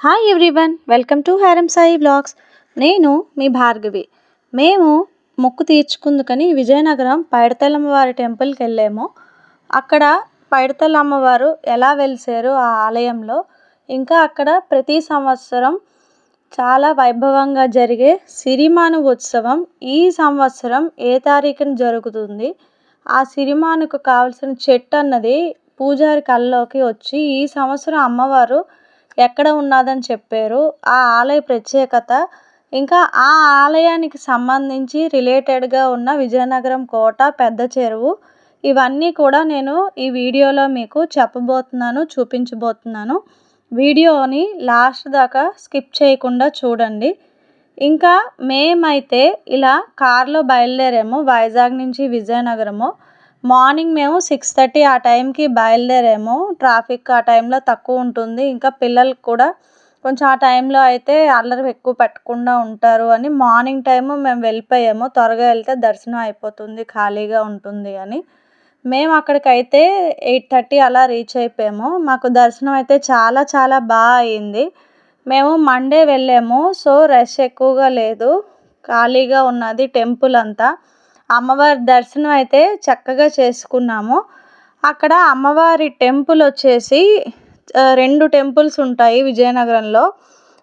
Hi everyone welcome to Haram Sai vlogs నేను మీ భార్గవి. మేము మొక్కు తీర్చుకుందుకని విజయనగరం పైడతల్లమ్మ అమ్మవారి టెంపుల్కి వెళ్ళాము. అక్కడ పైడతల్లి అమ్మవారు ఎలా వెలిసారు ఆ ఆలయంలో ఇంకా అక్కడ ప్రతి సంవత్సరం చాలా వైభవంగా జరిగే సిరిమాను ఉత్సవం ఈ సంవత్సరం ఏ తారీఖున జరుగుతుంది ఆ సిరిమానుకు కావలసిన చెట్టు అన్నది పూజారి కల్లోకి వచ్చి ఈ సంవత్సరం అమ్మవారు ఎక్కడ ఉన్నదని చెప్పారు. ఆ ఆలయ ప్రత్యేకత ఇంకా ఆ ఆలయానికి సంబంధించి రిలేటెడ్గా ఉన్న విజయనగరం కోట పెద్ద చెరువు ఇవన్నీ కూడా నేను ఈ వీడియోలో మీకు చెప్పబోతున్నాను చూపించబోతున్నాను. వీడియోని లాస్ట్ దాకా స్కిప్ చేయకుండా చూడండి. ఇంకా మేమైతే ఇలా కార్లో బయలుదేరాము వైజాగ్ నుంచి విజయనగరము. మార్నింగ్ మేము సిక్స్ థర్టీ ఆ టైంకి బయలుదేరాము. ట్రాఫిక్ ఆ టైంలో తక్కువ ఉంటుంది. ఇంకా పిల్లలకు కూడా కొంచెం ఆ టైంలో అయితే అల్లరి ఎక్కువ పెట్టకుండా ఉంటారు అని మార్నింగ్ టైము మేము వెళ్ళిపోయాము. త్వరగా వెళ్తే దర్శనం అయిపోతుంది ఖాళీగా ఉంటుంది అని. మేము అక్కడికైతే ఎయిట్ థర్టీ అలా రీచ్ అయిపోయాము. మాకు దర్శనం అయితే చాలా చాలా బాగా అయింది. మేము మండే వెళ్ళాము. సో రష్ ఎక్కువగా లేదు. ఖాళీగా ఉన్నది టెంపుల్ అంతా. అమ్మవారి దర్శనం అయితే చక్కగా చేసుకున్నాము. అక్కడ అమ్మవారి టెంపుల్ వచ్చేసి రెండు టెంపుల్స్ ఉంటాయి విజయనగరంలో.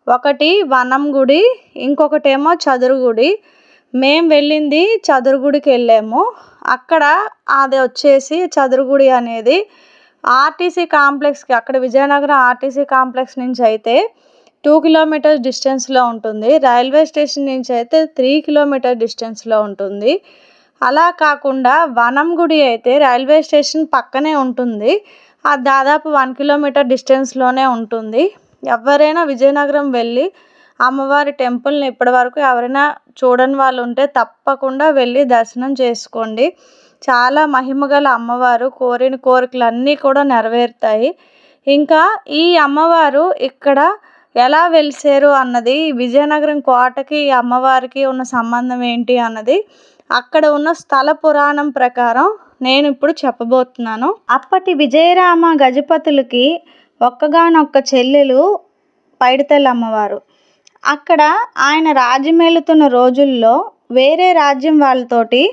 ఒకటి వనం గుడి ఇంకొకటేమో చదురు గుడి మేము వెళ్ళింది చదురుగుడికి వెళ్ళాము. అక్కడ అది వచ్చేసి చదురుగుడి అనేది ఆర్టీసీ కాంప్లెక్స్కి అక్కడ విజయనగరం ఆర్టీసీ కాంప్లెక్స్ నుంచి అయితే టూ కిలోమీటర్స్ డిస్టెన్స్లో ఉంటుంది. రైల్వే స్టేషన్ నుంచి అయితే త్రీ కిలోమీటర్ డిస్టెన్స్లో ఉంటుంది. అలా కాకుండా వనం గుడి అయితే రైల్వే స్టేషన్ పక్కనే ఉంటుంది. అది దాదాపు వన్ కిలోమీటర్ డిస్టెన్స్లోనే ఉంటుంది. ఎవరైనా విజయనగరం వెళ్ళి అమ్మవారి టెంపుల్ని ఇప్పటివరకు ఎవరైనా చూడని వాళ్ళు ఉంటే తప్పకుండా వెళ్ళి దర్శనం చేసుకోండి. చాలా మహిమగల అమ్మవారు కోరిన కోరికలు అన్నీ కూడా నెరవేరుతాయి. ఇంకా ఈ అమ్మవారు ఇక్కడ ఎలా వెలిసారు అన్నది విజయనగరం కోటకి అమ్మవారికి ఉన్న సంబంధం ఏంటి అన్నది అక్కడ ఉన్న స్థల పురాణం ప్రకారం నేను ఇప్పుడు చెప్పబోతున్నాను. అప్పటి విజయరామ గజపతులకి ఒక్కగానొక్క చెల్లెలు పైడితల్లి అమ్మవారు. అక్కడ ఆయన రాజ్యమేలుతున్న రోజుల్లో వేరే రాజ్యం వాళ్ళతోటి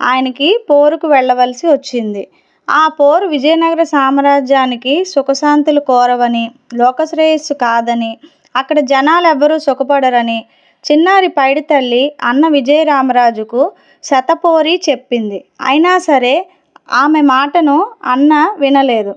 ఆయనకి పోరుకు వెళ్ళవలసి వచ్చింది. ఆ పోరు విజయనగర సామ్రాజ్యానికి సుఖశాంతులు కోరవని లోకశ్రేయస్సు కాదని అక్కడ జనాలు ఎవ్వరూ సుఖపడరని చిన్నారి పైడితల్లి అన్న విజయరామరాజుకు శతపోరి చెప్పింది. అయినా సరే ఆమె మాటను అన్న వినలేదు.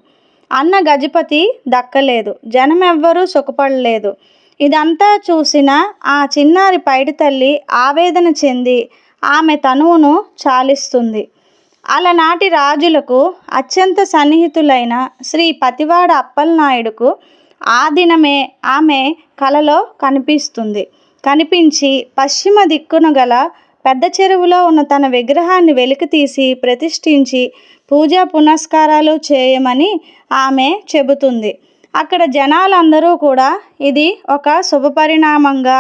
అన్న గజపతి దక్కలేదు. జనం ఎవ్వరూ సుఖపడలేదు. ఇదంతా చూసిన ఆ చిన్నారి పైడితల్లి ఆవేదన చెంది ఆమె తనువును చాలిస్తుంది. అలనాటి రాజులకు అత్యంత సన్నిహితులైన శ్రీ పతివాడ అప్పలనాయుడుకు ఆ దినమే ఆమె కలలో కనిపిస్తుంది. కనిపించి పశ్చిమ దిక్కున గల పెద్ద చెరువులో ఉన్న తన విగ్రహాన్ని వెలికితీసి ప్రతిష్ఠించి పూజా పునస్కారాలు చేయమని ఆమె చెబుతుంది. అక్కడ జనాలందరూ కూడా ఇది ఒక శుభపరిణామంగా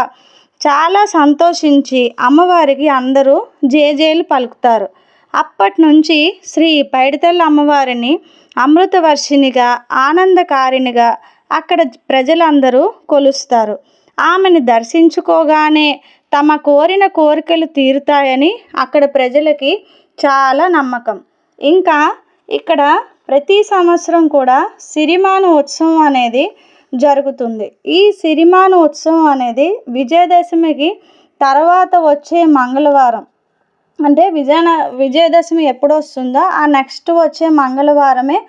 చాలా సంతోషించి అమ్మవారికి అందరూ జేజేలు పలుకుతారు. అప్పటి నుంచి శ్రీ పైడితల్లి అమ్మవారిని అమృతవర్షినిగా ఆనందకారినిగా అక్కడ ప్రజలందరూ కొలుస్తారు. ఆమెను దర్శించుకోగానే తమ కోరిన కోరికలు తీరుతాయని అక్కడ ప్రజలకి చాలా నమ్మకం. ఇంకా ఇక్కడ ప్రతి సంవత్సరం కూడా సిరిమాను ఉత్సవం అనేది జరుగుతుంది. ఈ సిరిమాను ఉత్సవం అనేది విజయదశమికి తర్వాత వచ్చే మంగళవారం. అంటే విజయ విజయదశమి ఎప్పుడు వస్తుందో? ఆ నెక్స్ట్ వచ్చే మంగళవారమే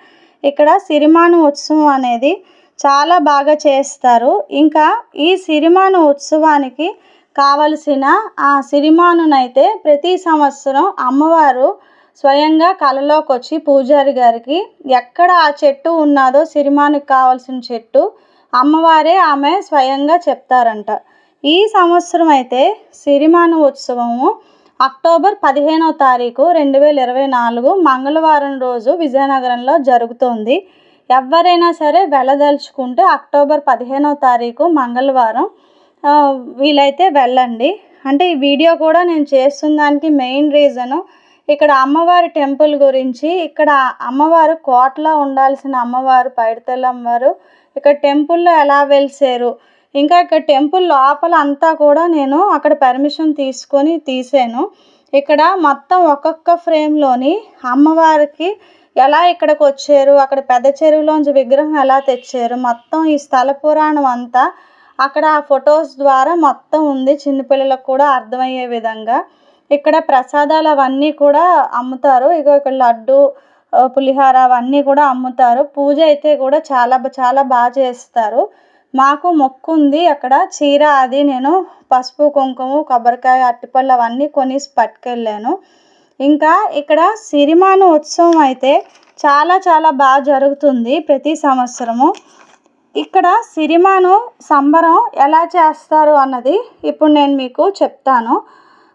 ఇక్కడ సిరిమాను ఉత్సవం అనేది చాలా బాగా చేస్తారు. ఇంకా ఈ సిరిమాను ఉత్సవానికి కావలసిన ఆ సిరిమానునైతే ప్రతి సంవత్సరం అమ్మవారు స్వయంగా కలలోకి వచ్చి పూజారి గారికి ఎక్కడ ఆ చెట్టు ఉన్నదో సిరిమానికి కావాల్సిన చెట్టు అమ్మవారే ఆమె స్వయంగా చెప్తారంట. ఈ సంవత్సరం అయితే సిరిమాను ఉత్సవము అక్టోబర్ పదిహేనో తారీఖు రెండు వేల ఇరవై నాలుగు మంగళవారం రోజు విజయనగరంలో జరుగుతోంది. ఎవరైనా సరే వెళ్ళదలుచుకుంటే అక్టోబర్ పదిహేనో తారీఖు మంగళవారం వీలైతే వెళ్ళండి. అంటే ఈ వీడియో కూడా నేను చేస్తున్న దానికి మెయిన్ రీజను ఇక్కడ అమ్మవారి టెంపుల్ గురించి ఇక్కడ అమ్మవారు కోటలో ఉండాల్సిన అమ్మవారు పైడితల్లి అమ్మవారు ఇక్కడ టెంపుల్లో ఎలా వెలిసారు ఇంకా ఇక్కడ టెంపుల్ లోపల అంతా కూడా నేను అక్కడ పర్మిషన్ తీసుకొని తీసాను. ఇక్కడ మొత్తం ఒక్కొక్క ఫ్రేమ్లోని అమ్మవారికి ఎలా ఇక్కడికి వచ్చారు? అక్కడ పెద్ద చెరువులోంచి విగ్రహం ఎలా తెచ్చారు? మొత్తం ఈ స్థల పురాణం అంతా అక్కడ ఆ ఫొటోస్ ద్వారా మొత్తం ఉంది. చిన్నపిల్లలకు కూడా అర్థమయ్యే విధంగా. ఇక్కడ ప్రసాదాలు అవన్నీ కూడా అమ్ముతారు. ఇగో ఇక్కడ లడ్డు పులిహార అవన్నీ కూడా అమ్ముతారు. పూజ అయితే కూడా చాలా చాలా బాగా చేస్తారు. మాకు మొక్కు ఉంది. అక్కడ చీర అది నేను పసుపు కుంకుమ కొబ్బరికాయ అరటిపళ్ళు అవన్నీ కొనేసి పట్టుకెళ్ళాను. ఇంకా ఇక్కడ సిరిమాను ఉత్సవం అయితే చాలా చాలా బాగా జరుగుతుంది ప్రతి సంవత్సరము. ఇక్కడ సిరిమాను సంబరం ఎలా చేస్తారు అన్నది ఇప్పుడు నేను మీకు చెప్తాను.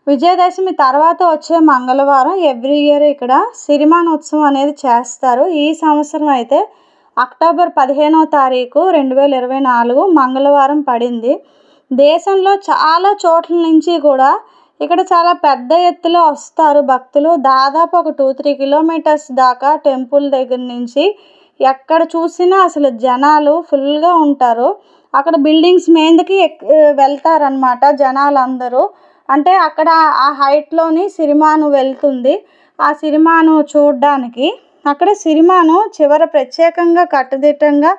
విజయదశమి తర్వాత వచ్చే మంగళవారం ఎవ్రీ ఇయర్ ఇక్కడ సిరిమాను ఉత్సవం అనేది చేస్తారు. ఈ సంవత్సరం అయితే అక్టోబర్ పదిహేనో తారీఖు రెండు వేల ఇరవై నాలుగు మంగళవారం పడింది. దేశంలో చాలా చోట్ల నుంచి కూడా ఇక్కడ చాలా పెద్ద ఎత్తులో వస్తారు భక్తులు. దాదాపు ఒక టూ త్రీ కిలోమీటర్స్ దాకా టెంపుల్ దగ్గర నుంచి ఎక్కడ చూసినా అసలు జనాలు ఫుల్గా ఉంటారు. అక్కడ బిల్డింగ్స్ మీదకి వెళ్తారనమాట జనాలు అందరూ అంటే అక్కడ ఆ హైట్లోని సిరిమాను వెళ్తుంది. ఆ సిరిమాను చూడడానికి అక్కడ సిరిమాను చివర ప్రత్యేకంగా కట్టుదిట్టంగా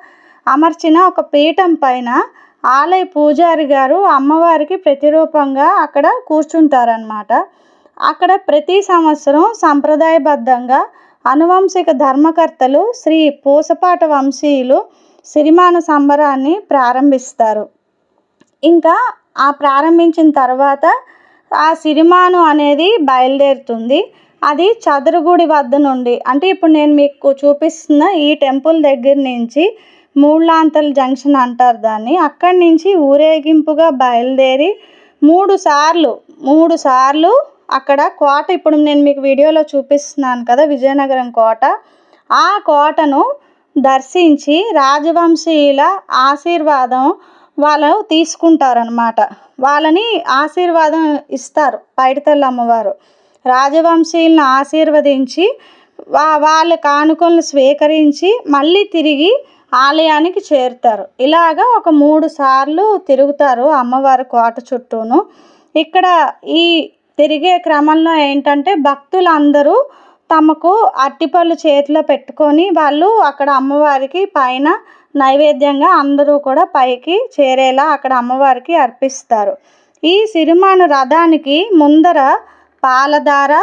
అమర్చిన ఒక పీఠం పైన ఆలయ పూజారి గారు అమ్మవారికి ప్రతిరూపంగా అక్కడ కూర్చుంటారనమాట అక్కడ ప్రతి సంవత్సరం సంప్రదాయబద్ధంగా అనువంశిక ధర్మకర్తలు శ్రీ పూసపాట వంశీయులు సిరిమాన సంబరాన్ని ప్రారంభిస్తారు. ఇంకా ఆ ప్రారంభించిన తర్వాత ఆ సిరిమాను అనేది బయలుదేరుతుంది. అది చదురుగుడి వద్ద నుండి అంటే ఇప్పుడు నేను మీకు చూపిస్తున్న ఈ టెంపుల్ దగ్గర నుంచి మూడులాంతల జంక్షన్ అంటారు దాన్ని. అక్కడి నుంచి ఊరేగింపుగా బయలుదేరి మూడు సార్లు మూడు సార్లు అక్కడ కోట ఇప్పుడు నేను మీకు వీడియోలో చూపిస్తున్నాను కదా విజయనగరం కోట. ఆ కోటను దర్శించి రాజవంశీయుల ఆశీర్వాదం వాళ్ళు తీసుకుంటారనమాట వాళ్ళని ఆశీర్వాదం ఇస్తారు పైడితల్లి అమ్మవారు. రాజవంశీయులను ఆశీర్వదించి వాళ్ళ కానుకలను స్వీకరించి మళ్ళీ తిరిగి ఆలయానికి చేరుతారు. ఇలాగా ఒక మూడు సార్లు తిరుగుతారు అమ్మవారి కోట చుట్టూను. ఇక్కడ ఈ తిరిగే క్రమంలో ఏంటంటే భక్తులందరూ తమకు అరటిపళ్ళు చేతిలో పెట్టుకొని వాళ్ళు అక్కడ అమ్మవారికి పైన నైవేద్యంగా అందరూ కూడా పైకి చేరేలా అక్కడ అమ్మవారికి అర్పిస్తారు. ఈ సిరిమాను రథానికి ముందర పాలధార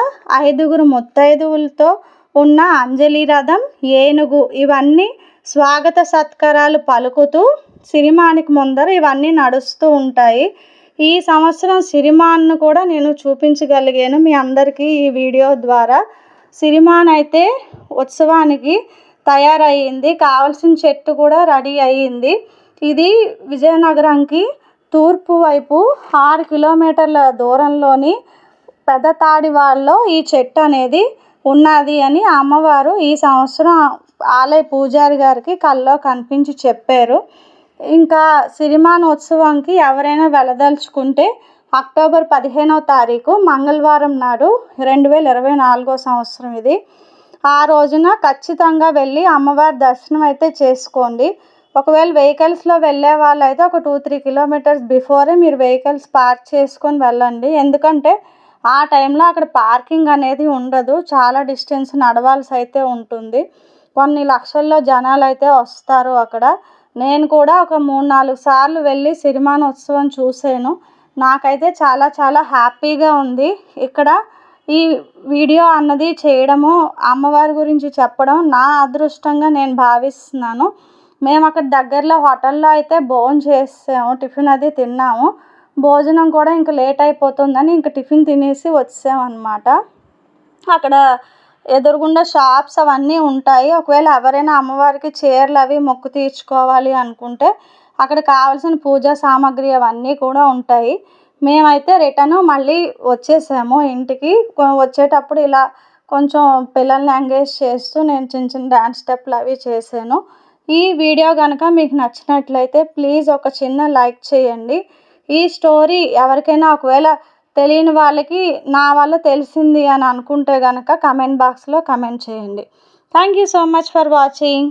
ఐదుగురు ముత్తైదువులతో ఉన్న అంజలి రథం ఏనుగు ఇవన్నీ స్వాగత సత్కారాలు పలుకుతూ సిరిమానికి ముందర ఇవన్నీ నడుస్తూ ఉంటాయి. ఈ సంవత్సరం సిరిమాన్ను కూడా నేను చూపించగలిగాను మీ అందరికీ ఈ వీడియో ద్వారా. సిరిమాన్ అయితే ఉత్సవానికి తయారయ్యింది. కావలసిన చెట్టు కూడా రెడీ అయ్యింది. ఇది విజయనగరంకి తూర్పు వైపు ఆరు కిలోమీటర్ల దూరంలోని పెద్ద తాడివాళ్ళలో ఈ చెట్టు అనేది ఉన్నది అని అమ్మవారు ఈ సంవత్సరం ఆలయ పూజారి గారికి కల్లో కనిపించి చెప్పారు. ఇంకా సిరిమాన్ ఉత్సవంకి ఎవరైనా వెళ్ళదలుచుకుంటే అక్టోబర్ పదిహేనవ తారీఖు మంగళవారం నాడు రెండు వేల ఇరవై నాలుగో సంవత్సరం ఇది. ఆ రోజున ఖచ్చితంగా వెళ్ళి అమ్మవారి దర్శనం అయితే చేసుకోండి. ఒకవేళ వెహికల్స్లో వెళ్ళే వాళ్ళు అయితే ఒక టూ త్రీ కిలోమీటర్స్ బిఫోరే మీరు వెహికల్స్ పార్క్ చేసుకొని వెళ్ళండి. ఎందుకంటే ఆ టైంలో అక్కడ పార్కింగ్ అనేది ఉండదు. చాలా డిస్టెన్స్ నడవాల్సి అయితే ఉంటుంది. కొన్ని లక్షల్లో జనాలు అయితే వస్తారు అక్కడ. నేను కూడా ఒక మూడు నాలుగు సార్లు వెళ్ళి సిరిమానోత్సవం చూసాను నాకైతే చాలా చాలా హ్యాపీగా ఉంది. ఇక్కడ ఈ వీడియో అన్నది చేయడము అమ్మవారి గురించి చెప్పడం నా అదృష్టంగా నేను భావిస్తున్నాను. మేము అక్కడ దగ్గరలో హోటల్లో అయితే భోజనం చేసాము టిఫిన్ అది తిన్నాము. భోజనం కూడా ఇంకా లేట్ అయిపోతుందని ఇంక టిఫిన్ తినేసి వచ్చామన్నమాట. అక్కడ ఎదురుగుండా షాప్స్ అవన్నీ ఉంటాయి. ఒకవేళ ఎవరైనా అమ్మవారికి చీరలు అవి మొక్కు తీర్చుకోవాలి అనుకుంటే అక్కడ కావాల్సిన పూజా సామాగ్రి అవన్నీ కూడా ఉంటాయి. మేమైతే రిటర్న్ మళ్ళీ వచ్చేసాము ఇంటికి. వచ్చేటప్పుడు ఇలా కొంచెం పిల్లల్ని ఎంగేజ్ చేస్తూ నేను చిన్న చిన్న డ్యాన్స్ స్టెప్లు అవి చేశాను. ఈ వీడియో కనుక మీకు నచ్చినట్లయితే ప్లీజ్ ఒక చిన్న లైక్ చేయండి. ఈ స్టోరీ ఎవరికైనా ఒకవేళ తెలియని వాళ్ళకి నా వల్ల తెలిసింది అని అనుకుంటే కనుక కమెంట్ బాక్స్లో కమెంట్ చేయండి. Thank you so much for watching